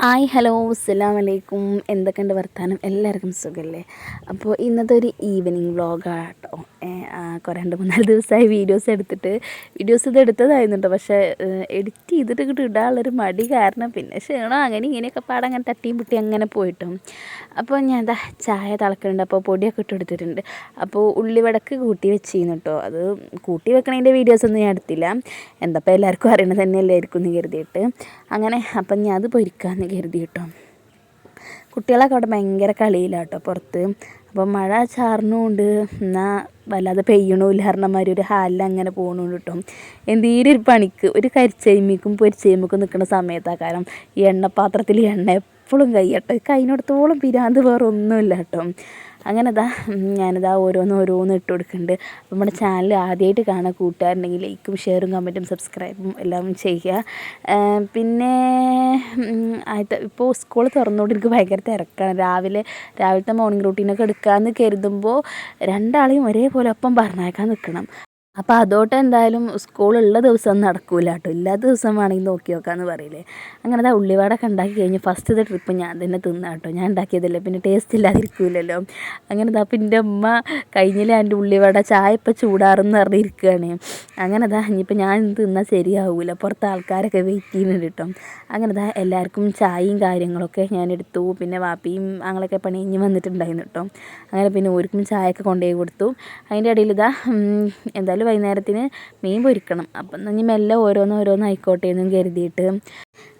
Hi hello അസ്സലാം വലൈക്കും എന്തൊക്കെയുണ്ട് വർത്താനം? എല്ലാവർക്കും സുഖമല്ലേ അപ്പോൾ ഇന്നത്തെ ഒരു ഈവനിങ് വ്ളോഗാട്ടോ കുറേ രണ്ട് മൂന്നാൽ ദിവസമായി വീഡിയോസ് എടുത്തിട്ട്. വീഡിയോസ് ഇത് എടുത്തതായിരുന്നുണ്ട് പക്ഷേ എഡിറ്റ് ചെയ്തിട്ട് ഇങ്ങോട്ട് ഇടാനുള്ളൊരു മടി കാരണം പിന്നെ ക്ഷീണം അങ്ങനെ ഇങ്ങനെയൊക്കെ പാടം അങ്ങനെ തട്ടിയും പൊട്ടി അങ്ങനെ പോയിട്ടും. അപ്പോൾ ഞാൻ എന്താ ചായ തിളക്കുന്നുണ്ട് അപ്പോൾ പൊടിയൊക്കെ ഇട്ട് എടുത്തിട്ടുണ്ട് അപ്പോൾ ഉള്ളിവടക്ക് കൂട്ടി വെച്ചിരുന്നു കേട്ടോ അത് കൂട്ടി വെക്കണതിന്റെ വീഡിയോസൊന്നും ഞാൻ എടുത്തില്ല. എന്തപ്പോൾ എല്ലാവർക്കും അറിയണത് തന്നെ എല്ലാവർക്കും എന്ന് കരുതിയിട്ട്. അങ്ങനെ അപ്പം ഞാൻ അത് പൊരിക്കാമെന്ന് കരുതി കേട്ടോ കുട്ടികളൊക്കെ അവിടെ ഭയങ്കര കളിയിലാട്ടോ പുറത്ത്. അപ്പോൾ മഴ ചാറിനുകൊണ്ട് എന്നാൽ വല്ലാതെ പെയ്യണമില്ല കാരണമാതിരി ഒരു ഹാലിൽ അങ്ങനെ പോകണുണ്ട് കേട്ടോ. എന്തെങ്കിലും ഒരു പണിക്ക് ഒരു കരിച്ചൈമിക്കും പൊരിച്ചൈമിക്കും നിൽക്കുന്ന സമയത്താണ് കാരണം ഈ എണ്ണപ്പാത്രത്തിൽ എണ്ണ എപ്പോഴും കൈയട്ടോ കൈനോടത്തോളം പിരാന്ത് വേറെ ഒന്നുമില്ല കേട്ടോ. അങ്ങനെ ഇതാ ഞാനിതാ ഓരോന്ന് ഓരോന്ന് ഇട്ട് കൊടുക്കുന്നുണ്ട് അപ്പോൾ നമ്മുടെ ചാനൽ ആദ്യമായിട്ട് കാണാൻ കൂട്ടുകാരുണ്ടെങ്കിൽ ലൈക്കും ഷെയറും കമന്റും സബ്സ്ക്രൈബും എല്ലാം ചെയ്യുക. പിന്നെ ആദ്യത്തെ ഇപ്പോൾ സ്കൂൾ തുറന്നുകൊണ്ട് എനിക്ക് ഭയങ്കര തിരക്കാണ്. രാവിലെ രാവിലത്തെ മോർണിംഗ് റൂട്ടീനൊക്കെ എടുക്കാമെന്ന് കരുതുമ്പോൾ രണ്ടാളെയും ഒരേപോലെ ഒപ്പം പറഞ്ഞേക്കാൻ നിൽക്കണം അപ്പോൾ അതോട്ട് എന്തായാലും സ്കൂളുള്ള ദിവസം നടക്കൂല കേട്ടോ ഇല്ലാത്ത ദിവസം വേണമെങ്കിൽ നോക്കി നോക്കാമെന്ന് പറയില്ലേ. അങ്ങനെ ആ ഉള്ളിവാടൊക്കെ ഉണ്ടാക്കി കഴിഞ്ഞ് ഫസ്റ്റത്തെ ട്രിപ്പ് ഞാൻ തന്നെ തിന്നാ കേട്ടോ ഞാൻ ഉണ്ടാക്കിയതല്ലേ. പിന്നെ ടേസ്റ്റ് ഇല്ലാതിരിക്കൂലല്ലോ. അങ്ങനെ ഇതാ അപ്പം എന്റെ അമ്മ കഴിഞ്ഞില്ല എന്റെ ഉള്ളിവാട ചായ ഇപ്പം ചൂടാറെന്ന് പറഞ്ഞിരിക്കുകയാണ് അങ്ങനെ അതാ ഇനിയിപ്പോൾ ഞാൻ തിന്നാൽ ശരിയാവില്ല പുറത്ത് ആൾക്കാരൊക്കെ വെയിറ്റ് ചെയ്യുന്നുണ്ട് കേട്ടോ അങ്ങനെ അതാ എല്ലാവർക്കും ചായയും കാര്യങ്ങളൊക്കെ ഞാൻ എടുത്തു. പിന്നെ വാപ്പിയും അങ്ങനെയൊക്കെ പണി കഴിഞ്ഞ് വന്നിട്ടുണ്ടായിരുന്നു കേട്ടോ അങ്ങനെ പിന്നെ ഓർക്കും ചായയൊക്കെ കൊണ്ടുപോയി കൊടുത്തു. അതിന്റെ ഇടയിൽ ഇതാ എന്തായാലും വൈകുന്നേരത്തിന് മീൻ പൊരിക്കണം. അപ്പം എന്നാൽ ഇനി മെല്ലെ ഓരോന്ന് ഓരോന്ന് ആയിക്കോട്ടെ എന്നും കരുതിയിട്ട്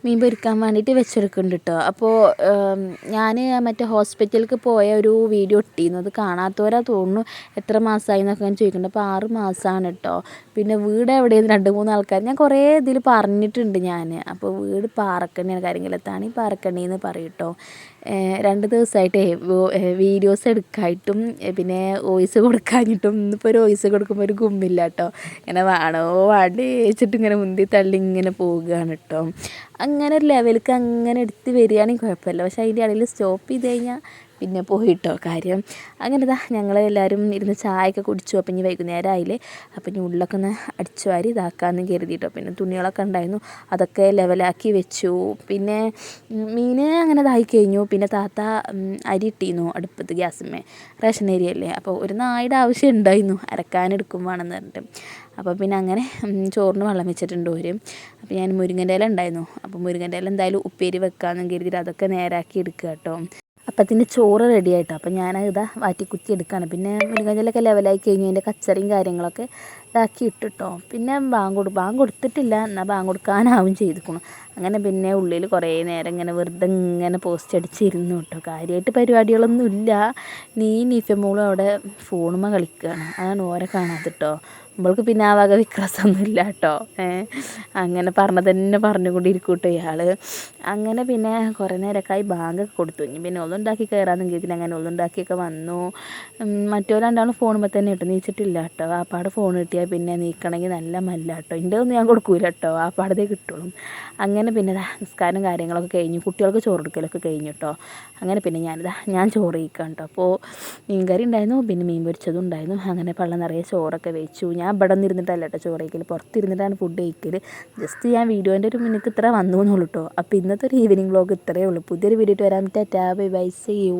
മീൻ പൊരിക്കാൻ വേണ്ടിയിട്ട് വെച്ചെടുക്കുന്നുണ്ട് കേട്ടോ അപ്പോൾ ഞാൻ മറ്റേ ഹോസ്പിറ്റലിലേക്ക് പോയ ഒരു വീഡിയോ ഇട്ടിരുന്നു. അത് കാണാത്തവരാ തോന്നുന്നു എത്ര മാസമായി എന്നൊക്കെ ഞാൻ ചോദിക്കുന്നുണ്ട്. അപ്പോൾ ആറ് മാസമാണ് കേട്ടോ പിന്നെ വീട് എവിടെയെന്ന് രണ്ട് മൂന്ന് ആൾക്കാർ ഞാൻ കുറേ ഇതിൽ പറഞ്ഞിട്ടുണ്ട് ഞാൻ അപ്പോൾ വീട് പാറക്കണ്ണിയാണ് കാര്യങ്ങളെത്താണ് ഈ പാറക്കണ്ടിയെന്ന് പറയും കേട്ടോ രണ്ട് ദിവസമായിട്ടേ വീഡിയോസ് എടുക്കായിട്ടും പിന്നെ വോയിസ് കൊടുക്കാഞ്ഞിട്ടും ഇന്നിപ്പോൾ ഒരു വോയിസ് കൊടുക്കുമ്പോൾ ഒരു ഗുമ്മില്ല. കേട്ടോ ഇങ്ങനെ വേണോ വെച്ചിട്ട് ഇങ്ങനെ മുന്തി തള്ളി ഇങ്ങനെ പോവുകയാണ് കേട്ടോ അങ്ങനെ ഒരു ലെവലിലേക്ക് അങ്ങനെ എടുത്ത് വരികയാണെങ്കിൽ കുഴപ്പമില്ല. പക്ഷേ അതിന്റെ ഇടയിൽ സ്റ്റോപ്പ് ചെയ്ത് കഴിഞ്ഞാൽ പിന്നെ പോയിട്ടോ കാര്യം. അങ്ങനെ ഇതാ ഞങ്ങൾ എല്ലാവരും ഇരുന്ന് ചായയൊക്കെ കുടിച്ചു. അപ്പം ഇനി വൈകുന്നേരം ആയില്ലേ അപ്പം ഇനി ഉള്ളിലൊക്കെ ഒന്ന് അടിച്ചു വാരി ഇതാക്കാമെന്ന് കരുതിയിട്ടോ പിന്നെ തുണികളൊക്കെ ഉണ്ടായിരുന്നു. അതൊക്കെ ലെവലാക്കി വെച്ചു. പിന്നെ മീൻ അങ്ങനെ ഇതായി കഴിഞ്ഞു. പിന്നെ താത്ത അരി ഇട്ടിരുന്നു അടുപ്പത്ത് ഗ്യാസുമേ റേഷൻ ഏരിയ അല്ലേ അപ്പോൾ ഒരു നായുടെ ആവശ്യം ഉണ്ടായിരുന്നു. അരക്കാനെടുക്കും വേണമെന്ന് പറഞ്ഞിട്ട്. അപ്പോൾ പിന്നെ അങ്ങനെ ചോറിന് വെള്ളം വെച്ചിട്ടുണ്ട് ഒരു അപ്പോൾ ഞാൻ മുരിങ്ങന്റെ ഇല ഉണ്ടായിരുന്നു. അപ്പോൾ മുരിങ്ങന്റെ ഇല എന്തായാലും ഉപ്പേരി വെക്കാമെന്ന് കരുതിയിട്ട് അതൊക്കെ നേരാക്കി എടുക്കുക കേട്ടോ. അപ്പത്തിന് ചോറ് റെഡി ആയിട്ടോ. അപ്പം ഞാൻ ഇതാ വാറ്റി കുത്തി എടുക്കുകയാണ് പിന്നെ മുരിങ്ങയിലൊക്കെ ലെവലായി കഴിഞ്ഞ് അതിന്റെ കച്ചറിയും കാര്യങ്ങളൊക്കെ ഇതാക്കി ഇട്ടിട്ടോ പിന്നെ ബാങ്ക് കൊടു ബാങ്ക് കൊടുത്തിട്ടില്ല. എന്നാൽ ബാങ്ക് കൊടുക്കാനാവും ചെയ്തിക്കണം. അങ്ങനെ പിന്നെ ഉള്ളിൽ കുറേ നേരം ഇങ്ങനെ വെറുതെ ഇങ്ങനെ പോസ്റ്റ് അടിച്ചിരുന്നു കേട്ടോ കാര്യമായിട്ട് പരിപാടികളൊന്നും ഇല്ല. നീ നീഫമോളും അവിടെ ഫോണുമ്മ കളിക്കുകയാണ് അതാണ് ഓരെ കാണാത്തിട്ടോ നമ്മൾക്ക് പിന്നെ ആ വക വിക്രസൊന്നും ഇല്ല കേട്ടോ അങ്ങനെ പറഞ്ഞത് തന്നെ പറഞ്ഞുകൊണ്ടിരിക്കും കേട്ടോ ഇയാൾ അങ്ങനെ പിന്നെ കുറേ നേരമൊക്കെ ആയി ബാങ്കൊക്കെ കൊടുത്തു. ഇനി പിന്നെ ഒന്നുണ്ടാക്കി കയറാമെന്ന് കരുതിയില്ല അങ്ങനെ ഒന്നുണ്ടാക്കിയൊക്കെ വന്നു. മറ്റോ രണ്ടാളും ഫോണുമ്പോൾ തന്നെ ഇട്ട്. നീച്ചിട്ടില്ല കേട്ടോ ആപ്പാട് ഫോൺ കിട്ടിയാൽ പിന്നെ നീക്കണമെങ്കിൽ നല്ല മല്ല കേട്ടോ. എന്റെ ഒന്നും ഞാൻ കൊടുക്കൂല കേട്ടോ. ആ പാടത്തേ കിട്ടുള്ളൂ. അങ്ങനെ പിന്നെ സംസ്കാരം കാര്യങ്ങളൊക്കെ കഴിഞ്ഞു. കുട്ടികൾക്ക് ചോറ് കൊടുക്കലൊക്കെ കഴിഞ്ഞു കേട്ടോ. അങ്ങനെ പിന്നെ ഞാനിതാ ഞാൻ ചോറ് കഴിക്കാം കേട്ടോ. അപ്പോൾ മീൻകറി ഉണ്ടായിരുന്നു. പിന്നെ മീൻ പൊരിച്ചതും ഉണ്ടായിരുന്നു. അങ്ങനെ പള്ളം നിറയെ ചോറൊക്കെ വെച്ചു. ഞാൻ ഇവിടെ നിന്നിരുന്നിട്ടല്ല കേട്ടോ ചോറ് കഴിക്കൽ പുറത്തിരുന്നിട്ടാണ് ഫുഡ് കഴിക്കൽ ജസ്റ്റ് ഞാൻ വീഡിയോന്റെ ഒരു മിനിറ്റ് ഇത്ര വന്നു എന്നുള്ളൂ കേട്ടോ. അപ്പോൾ ഇന്നത്തെ ഒരു ഈവനിങ് വ്ലോഗ് ഇത്രയേ ഉള്ളൂ. പുതിയൊരു വീഡിയോ വരാൻ tata. Bye bye. See you